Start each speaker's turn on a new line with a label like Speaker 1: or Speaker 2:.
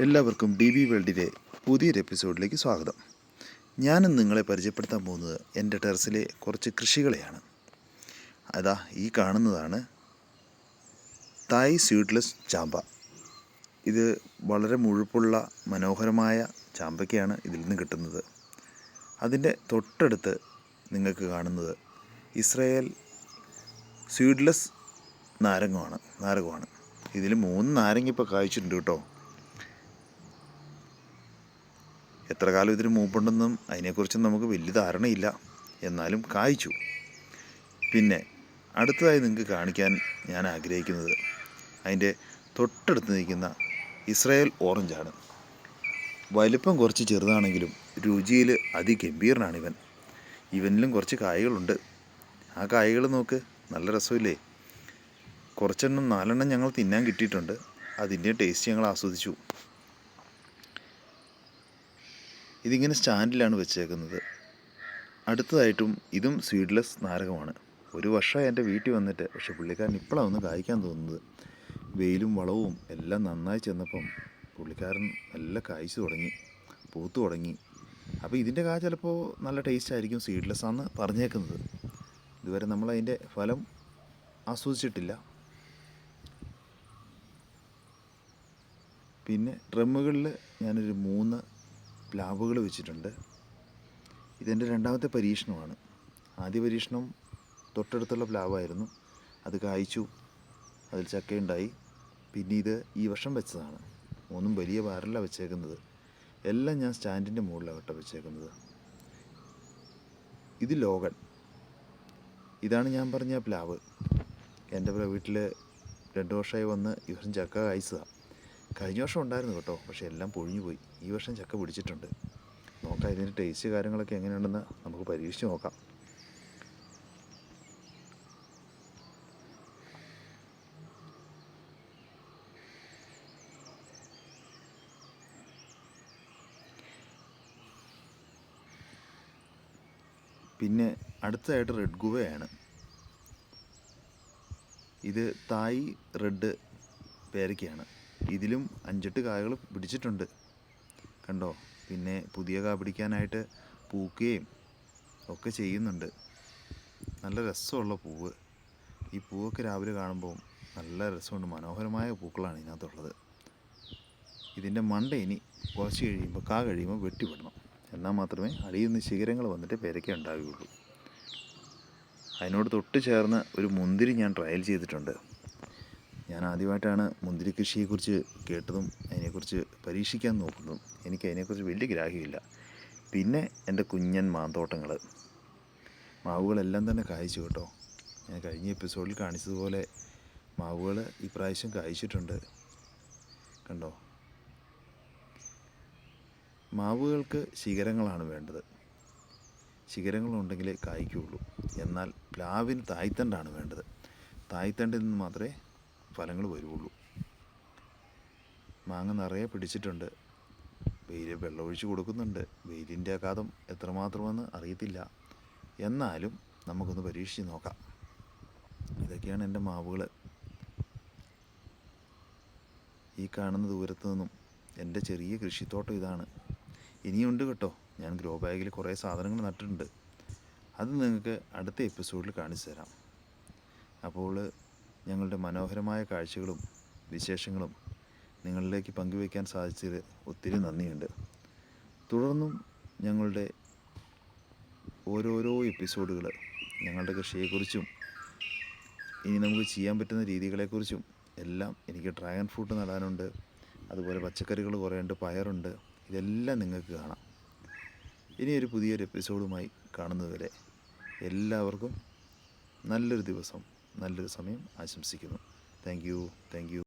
Speaker 1: എല്ലാവർക്കും D B വേൾഡിലെ പുതിയൊരു എപ്പിസോഡിലേക്ക് സ്വാഗതം. ഞാനും നിങ്ങളെ പരിചയപ്പെടുത്താൻ പോകുന്നത് എന്റെ ടെറസിലെ കുറച്ച് കൃഷികളെയാണ്. അതാ ഈ കാണുന്നതാണ് തായ് സ്വീഡ്ലെസ് ചാമ്പ. ഇത് വളരെ മുഴുപ്പുള്ള മനോഹരമായ ചാമ്പയ്ക്കാണ് ഇതിൽ നിന്ന് കിട്ടുന്നത്. അതിന്റെ തൊട്ടടുത്ത് നിങ്ങൾക്ക് കാണുന്നത് ഇസ്രയേൽ സ്വീഡ്ലെസ് നാരങ്ങമാണ് നാരകമാണ് ഇതിൽ മൂന്ന് നാരങ്ങ ഇപ്പോൾ കായ്ച്ചിട്ടുണ്ട് കേട്ടോ. എത്ര കാലം ഇതിന് മൂപ്പുണ്ടെന്നും അതിനെക്കുറിച്ചും നമുക്ക് വലിയ ധാരണയില്ല. എന്നാലും കായ്ച്ചു. പിന്നെ അടുത്തതായി നിങ്ങൾക്ക് കാണിക്കാൻ ഞാൻ ആഗ്രഹിക്കുന്നത് അതിന്റെ തൊട്ടടുത്ത് നിൽക്കുന്ന ഇസ്രായേൽ ഓറഞ്ചാണ് വലിപ്പം കുറച്ച് ചെറുതാണെങ്കിലും രുചിയിൽ അതിഗംഭീരനാണ് ഇവൻ ഇവനിലും കുറച്ച് കായകളുണ്ട്. ആ കായകൾ നോക്ക് നല്ല രസമില്ലേ? കുറച്ചെണ്ണം നാലെണ്ണം ഞങ്ങൾ തിന്നാൻ കിട്ടിയിട്ടുണ്ട്. അതിന്റെ ടേസ്റ്റ് ഞങ്ങൾ ആസ്വദിച്ചു. ഇതിങ്ങനെ സ്റ്റാൻഡിലാണ് വെച്ചേക്കുന്നത്. അടുത്തതായിട്ടും ഇതും സ്വീഡ്ലെസ് നാരകമാണ്. ഒരു വർഷമായി എന്റെ വീട്ടിൽ വന്നിട്ട് പക്ഷെ പുള്ളിക്കാരൻ ഇപ്പോഴാണ് ഒന്ന് കായ്ക്കാൻ തോന്നുന്നത്. വെയിലും വളവും എല്ലാം നന്നായി ചെന്നപ്പം പുള്ളിക്കാരൻ നല്ല കായ്ച്ചു തുടങ്ങി പൂത്തു തുടങ്ങി. അപ്പോൾ ഇതിന്റെ കാ ചിലപ്പോൾ നല്ല ടേസ്റ്റ് ആയിരിക്കും സീഡ്ലെസ് ആണെന്ന് പറഞ്ഞേക്കുന്നത്. ഇതുവരെ നമ്മൾ അതിന്റെ ഫലം ആസ്വദിച്ചിട്ടില്ല. പിന്നെ ഡ്രമ്മുകളിൽ ഞാനൊരു മൂന്ന് പ്ലാവുകൾ വെച്ചിട്ടുണ്ട്. ഇതെന്റെ രണ്ടാമത്തെ പരീക്ഷണമാണ്. ആദ്യ പരീക്ഷണം തൊട്ടടുത്തുള്ള പ്ലാവായിരുന്നു. അത് കായ്ച്ചു. അതിൽ ചക്കയുണ്ടായി. പിന്നെ ഇത് ഈ വർഷം വെച്ചതാണ്. മൂന്നും വലിയ ബാരലാണ് വെച്ചേക്കുന്നത്. എല്ലാം ഞാൻ സ്റ്റാൻഡിന്റെ മുകളിലാണ് കേട്ടോ വെച്ചേക്കുന്നത്. ഇത് ലോകൻ ഇതാണ് ഞാൻ പറഞ്ഞ പ്ലാവ്. എന്റെ വീട്ടിൽ രണ്ട് വർഷമായി വന്ന് ഈ വർഷം ചക്ക കായ്ച്ചതാണ് കഴിഞ്ഞ വർഷം ഉണ്ടായിരുന്നു കേട്ടോ. പക്ഷേ എല്ലാം പൊഴിഞ്ഞു പോയി. ഈ വർഷം ചക്ക പിടിച്ചിട്ടുണ്ട്. നോക്കാം ഇതിന്റെ ടേസ്റ്റ് കാര്യങ്ങളൊക്കെ എങ്ങനെയുണ്ടെന്ന് നമുക്ക് പരീക്ഷിച്ച് നോക്കാം. പിന്നെ അടുത്തതായിട്ട് റെഡ് ഗുവയാണ്. ഇത് തായ് റെഡ് പേരയ്ക്കയാണ്. ഇതിലും അഞ്ചെട്ട് കായകൾ പിടിച്ചിട്ടുണ്ട്. കണ്ടോ? പിന്നെ പുതിയ കാ പിടിക്കാനായിട്ട് പൂക്കുകയും ഒക്കെ ചെയ്യുന്നുണ്ട്. നല്ല രസമുള്ള പൂവ്. ഈ പൂവൊക്കെ രാവിലെ കാണുമ്പോൾ നല്ല രസമുണ്ട്. മനോഹരമായ പൂക്കളാണ് ഇതിനകത്തുള്ളത്. ഇതിന്റെ മണ്ട ഇനി കുറച്ച് കഴിയുമ്പോൾ കാ കഴിയുമ്പോൾ വെട്ടിവിടണം. എന്നാൽ മാത്രമേ അടിയിൽ നിന്ന് ശിഖരങ്ങൾ വന്നിട്ട് പേരയ്ക്ക ഉണ്ടാവുകയുള്ളൂ. അതിനോട് തൊട്ട് ചേർന്ന് ഒരു മുന്തിരി ഞാൻ ട്രയൽ ചെയ്തിട്ടുണ്ട്. ഞാൻ ആദ്യമായിട്ടാണ് മുന്തിരി കൃഷിയെക്കുറിച്ച് കേട്ടതും അതിനെക്കുറിച്ച് പരീക്ഷിക്കാൻ നോക്കുന്നതും. എനിക്ക് അതിനെക്കുറിച്ച് വലിയ ഗ്രാഹ്യമില്ല. പിന്നെ എന്റെ കുഞ്ഞൻ മാന്തോട്ടങ്ങൾ മാവുകളെല്ലാം തന്നെ കായ്ച്ചു കേട്ടോ. ഞാൻ കഴിഞ്ഞ എപ്പിസോഡിൽ കാണിച്ചതുപോലെ മാവുകൾ ഇപ്രാവശ്യം കായ്ച്ചിട്ടുണ്ട്. കണ്ടോ? മാവുകൾക്ക് ശിഖരങ്ങളാണ് വേണ്ടത്. ശിഖരങ്ങളുണ്ടെങ്കിലേ കായ്ക്കുള്ളൂ എന്നാൽ പ്ലാവിന് തായ്തണ്ടാണ് വേണ്ടത്. തായ്തണ്ടിൽ നിന്ന് മാത്രമേ ഫലങ്ങൾ വരുള്ളൂ മാങ്ങ നിറയെ പിടിച്ചിട്ടുണ്ട്. വെയിൽ വെള്ളമൊഴിച്ച് കൊടുക്കുന്നുണ്ട്. വെയിലിന്റെ ആഘാതം എത്രമാത്രമെന്ന് അറിയത്തില്ല. എന്നാലും നമുക്കൊന്ന് പരീക്ഷിച്ച് നോക്കാം. ഇതൊക്കെയാണ് എന്റെ മാവുകൾ ഈ കാണുന്ന ദൂരത്തു നിന്നും എന്റെ ചെറിയ കൃഷിത്തോട്ടം ഇതാണ്. ഇനിയുണ്ട് കേട്ടോ. ഞാൻ ഗ്രോ ബാഗിൽ കുറേ സാധനങ്ങൾ നട്ടിട്ടുണ്ട്. അത് നിങ്ങൾക്ക് അടുത്ത എപ്പിസോഡിൽ കാണിച്ചു തരാം അപ്പോൾ ഞങ്ങളുടെ മനോഹരമായ കാഴ്ചകളും വിശേഷങ്ങളും നിങ്ങളിലേക്ക് പങ്കുവയ്ക്കാൻ സാധിച്ചതിൽ ഒത്തിരി നന്ദിയുണ്ട്. തുടർന്നും ഞങ്ങളുടെ ഓരോരോ എപ്പിസോഡുകൾ ഞങ്ങളുടെ കൃഷിയെക്കുറിച്ചും ഇനി നമുക്ക് ചെയ്യാൻ പറ്റുന്ന രീതികളെക്കുറിച്ചും എല്ലാം എനിക്ക് ഡ്രാഗൺ ഫ്രൂട്ട് നടാനുണ്ട് അതുപോലെ പച്ചക്കറികൾ കുറേ ഉണ്ട് പയറുണ്ട് ഇതെല്ലാം നിങ്ങൾക്ക് കാണാം. ഇനി ഒരു പുതിയൊരു എപ്പിസോഡുമായി കാണുന്നതുവരെ എല്ലാവർക്കും നല്ലൊരു ദിവസം. നല്ലൊരു സമയം ആശംസിക്കുന്നു. Thank you thank you